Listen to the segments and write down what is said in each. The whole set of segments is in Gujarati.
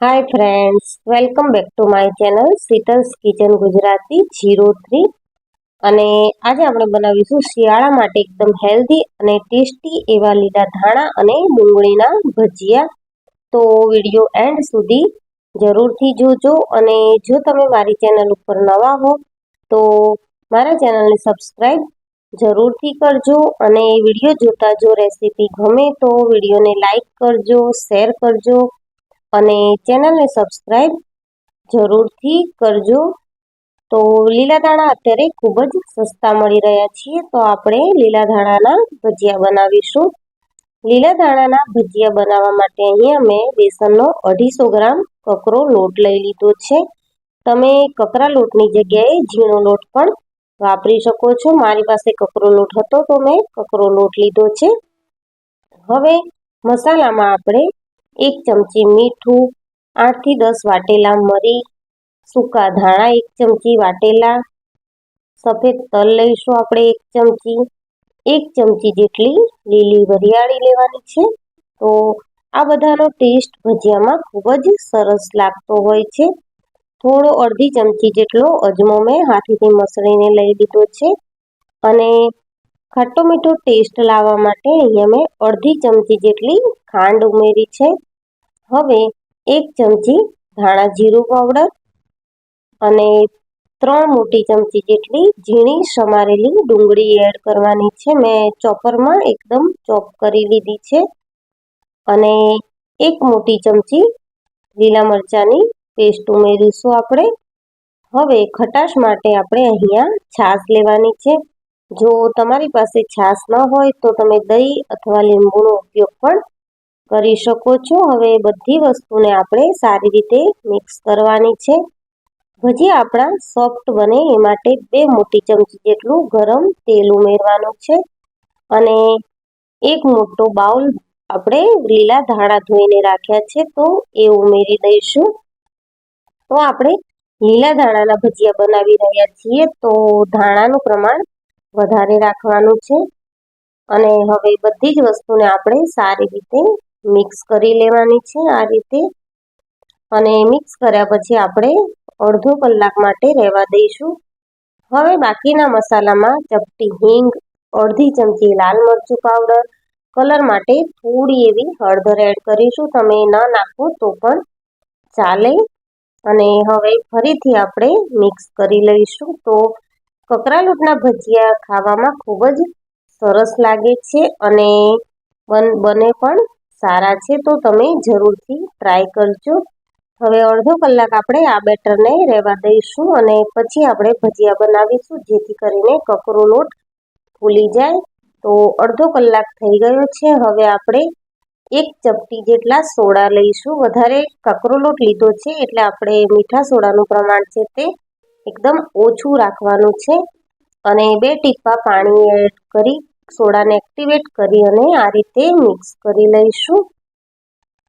Hi friends welcome back to my channel Sheetal's kitchen Gujarati zero three અને આજે આપણે બનાવીશું શિયાળા માટે એકદમ હેલ્ધી અને ટેસ્ટી એવા લીલા ધાણા અને ડુંગળીના ભજીયા. તો વીડિયો એન્ડ સુધી જરૂરથી જોજો અને જો તમે મારી ચેનલ ઉપર નવા હો, તો મારા ચેનલને સબસ્ક્રાઈબ જરૂરથી કરજો અને વીડિયો જોતા જો રેસીપી ગમે તો વિડીયોને લાઈક કરજો શેર કરજો. અને ચેનલને સબસ્ક્રાઈબ જરૂરથી કરજો. તો લીલા ધાણા અત્યારે ખૂબ જ સસ્તા મળી રહ્યા છીએ. તો આપણે લીલા ધાણાના ભજીયા બનાવીશું. લીલા ધાણાના ભજીયા બનાવવા માટે અહીંયા મેં બેસનનો અઢીસો ગ્રામ કકરો લોટ લઈ લીધો છે. તમે કકરા લોટની જગ્યાએ ઝીણો લોટ પણ વાપરી શકો છો. મારી પાસે કકરો લોટ હતો તો મેં કકરો લોટ લીધો છે. હવે મસાલામાં આપણે એક ચમચી મીઠું, આઠથી દસ વાટેલા મરી, સૂકા ધાણા એક ચમચી, વાટેલા સફેદ તલ લઈશું આપણે એક ચમચી. એક ચમચી જેટલી લીલી વરિયાળી લેવાની છે. તો આ બધાનો ટેસ્ટ ભજીયામાં ખૂબ જ સરસ લાગતો હોય છે. થોડો અડધી ચમચી જેટલો અજમો મેં હાથેથી મસળીને લઈ લીધો છે. અને ખાટો મીઠો ટેસ્ટ લાવવા માટે અહીંયા મેં અડધી ચમચી જેટલી ખાંડ ઉમેરી છે. હવે એક ચમચી ધાણા જીરું પાવડર અને ત્રણ મોટી ચમચી જેટલી ઝીણી સમારેલી ડુંગળી એડ કરવાની છે. મેં ચોપરમાં એકદમ ચોપ કરી લીધી છે અને એક મોટી ચમચી લીલા મરચાંની પેસ્ટ ઉમેરીશું આપણે. હવે ખટાશ માટે આપણે અહીંયા છાશ લેવાની છે. જો તમારી પાસે છાશ ન હોય તો તમે દહીં અથવા લીંબુનો ઉપયોગ પણ કરી શકો છો. હવે બધી વસ્તુને આપણે સારી રીતે મિક્સ કરવાની છે. ભજીયા આપણા સોફ્ટ બને એ માટે બે મોટી ચમચી જેટલું ગરમ તેલ ઉમેરવાનું છે અને એક મોટો બાઉલ આપણે લીલા ધાણા ધોઈને રાખ્યા છે તો એ ઉમેરી દઈશું. તો આપણે લીલા ધાણાના ભજીયા બનાવી રહ્યા છીએ તો ધાણાનું પ્રમાણ વધારે રાખવાનું છે. અને હવે બધી જ વસ્તુને આપણે સારી રીતે મિક્સ કરી લેવાની છે આ રીતે. અને મિક્સ કર્યા પછી આપણે અડધો કલાક માટે રહેવા દઈશું. હવે બાકીના મસાલામાં ચપટી હિંગ, અડધી ચમચી લાલ મરચું પાવડર કલર માટે થોડી એવી હળદર એડ કરીશું. તમે ન નાખો તો પણ ચાલે. અને હવે ફરીથી આપણે મિક્સ કરી લઈશું. તો કકરા લોટના ભજીયા ખાવામાં ખૂબ જ સરસ લાગે છે અને બને પણ સારા છે, તો તમે જરૂરથી ટ્રાય કરજો. હવે અડધો કલાક આપણે આ બેટરને રહેવા દઈશું અને પછી આપણે ભજીયા બનાવીશું, જેથી કરીને કકરો લોટ ફૂલી જાય. તો અડધો કલાક થઈ ગયો છે, હવે આપણે એક ચપટી જેટલા સોડા લઈશું. વધારે કકરો લોટ લીધો છે, એટલે આપણે મીઠા સોડાનું પ્રમાણ છે તે એકદમ ઓછું રાખવાનું છે અને બે ટીપા પાણી એડ કરી સોડાને એક્ટિવેટ કરી અને આ રીતે મિક્સ કરી લઈશું.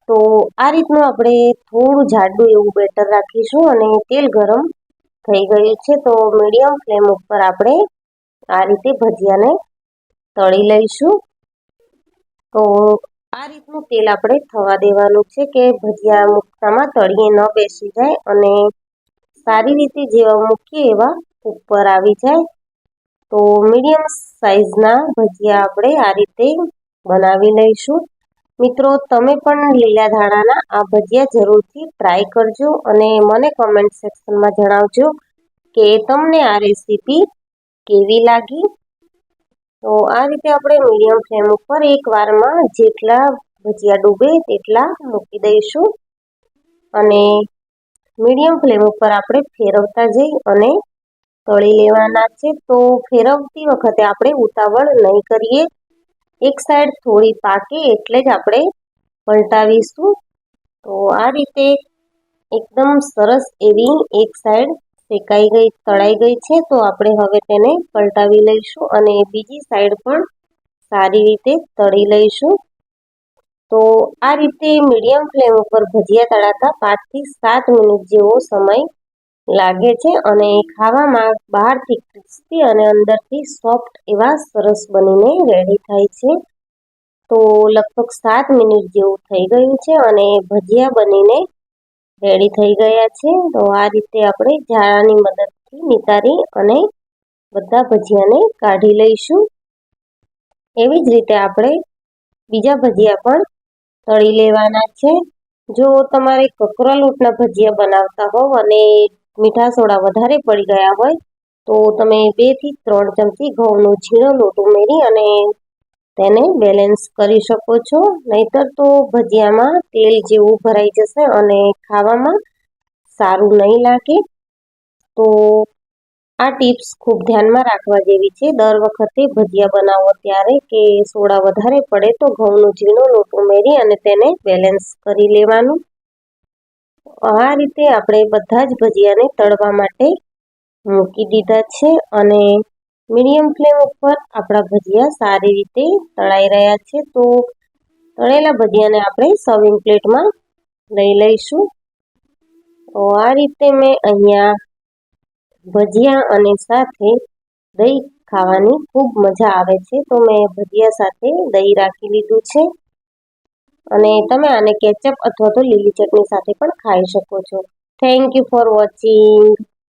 તો આ રીતનું આપણે થોડું જાડું એવું બેટર રાખીશું અને તેલ ગરમ થઈ ગયું છે. તો મીડિયમ ફ્લેમ ઉપર આપણે આ રીતે ભજીયાને તળી લઈશું. તો આ રીતનું તેલ આપણે થવા દેવાનું છે કે ભજીયા મુક્તામાં તળીએ ન બેસી જાય અને સારી રીતે જેવા મૂકીએ એવા ઉપર આવી જાય. તો મીડિયમ સાઇઝના ભજીયા આપણે આ રીતે બનાવી લઈશું. મિત્રો, તમે પણ લીલા ધાણાના આ ભજીયા જરૂરથી ટ્રાય કરજો અને મને કમેન્ટ સેક્શનમાં જણાવજો કે તમને આ રેસીપી કેવી લાગી. તો આ રીતે આપણે મીડિયમ ફ્લેમ ઉપર એક વારમાં જેટલા ભજીયા ડૂબે તેટલા મૂકી દઈશું. અને મીડિયમ ફ્લેમ ઉપર આપણે ફેરવતા જઈ અને તળી લેવાના છે. તો ફેરવતી વખતે આપણે ઉતાવળ નહીં કરીએ. એક સાઈડ થોડી પાકે એટલે જ આપણે પલટાવીશું. તો આ રીતે એકદમ સરસ એવી એક સાઈડ શેકાઈ ગઈ, તળાઈ ગઈ છે. તો આપણે હવે તેને પલટાવી લઈશું અને બીજી સાઈડ પણ સારી રીતે તળી લઈશું. તો આ રીતે મીડિયમ ફ્લેમ ઉપર ભજીયા તળાતા પાંચથી સાત મિનિટ જેવો સમય લાગે છે અને ખાવામાં બહારથી ક્રિસ્પી અને અંદરથી સોફ્ટ એવા સરસ બનીને રેડી થાય છે. તો લગભગ સાત મિનિટ જેવું થઈ ગયું છે અને ભજીયા બનીને રેડી થઈ ગયા છે. તો આ રીતે આપણે ઝાડાની મદદથી નિતારી અને બધા ભજીયાને કાઢી લઈશું. એવી જ રીતે આપણે બીજા ભજીયા પણ તળી લેવાના છે. જો તમારે કકરા લોટના ભજીયા બનાવતા હોવ અને મીઠા સોડા વધારે પડી ગયા હોય, તો તમે બેથી ત્રણ ચમચી ઘઉંનો ઝીણો લોટ ઉમેરી અને તેને બેલેન્સ કરી શકો છો. નહીતર તો ભજીયામાં તેલ જેવું ભરાઈ જશે અને ખાવામાં સારું નહીં લાગે. તો આ ટિપ્સ ખૂબ ધ્યાનમાં રાખવા જેવી છે. દર વખતે ભજીયા બનાવો ત્યારે કે સોડા વધારે પડે તો ઘઉંનો ઝીણો લોટ ઉમેરી અને તેને બેલેન્સ કરી લેવાનું. આ રીતે આપણે બધા જ ભજીયાને તળવા માટે મૂકી દીધા છે અને મીડિયમ ફ્લેમ ઉપર આપણા ભજીયા સારી રીતે તળાઈ રહ્યા છે. તો તળેલા ભજીયાને આપણે સર્વિંગ પ્લેટમાં લઈ લઈશું. તો આ રીતે મેં અહીંયા ભજીયા અને સાથે દહીં ખાવાની ખૂબ મજા આવે છે. તો મેં ભજીયા સાથે દહીં રાખી લીધું છે. અને તમે આને કેચઅપ અથવા તો લીલી ચટણી સાથે પણ ખાઈ શકો છો. Thank you for watching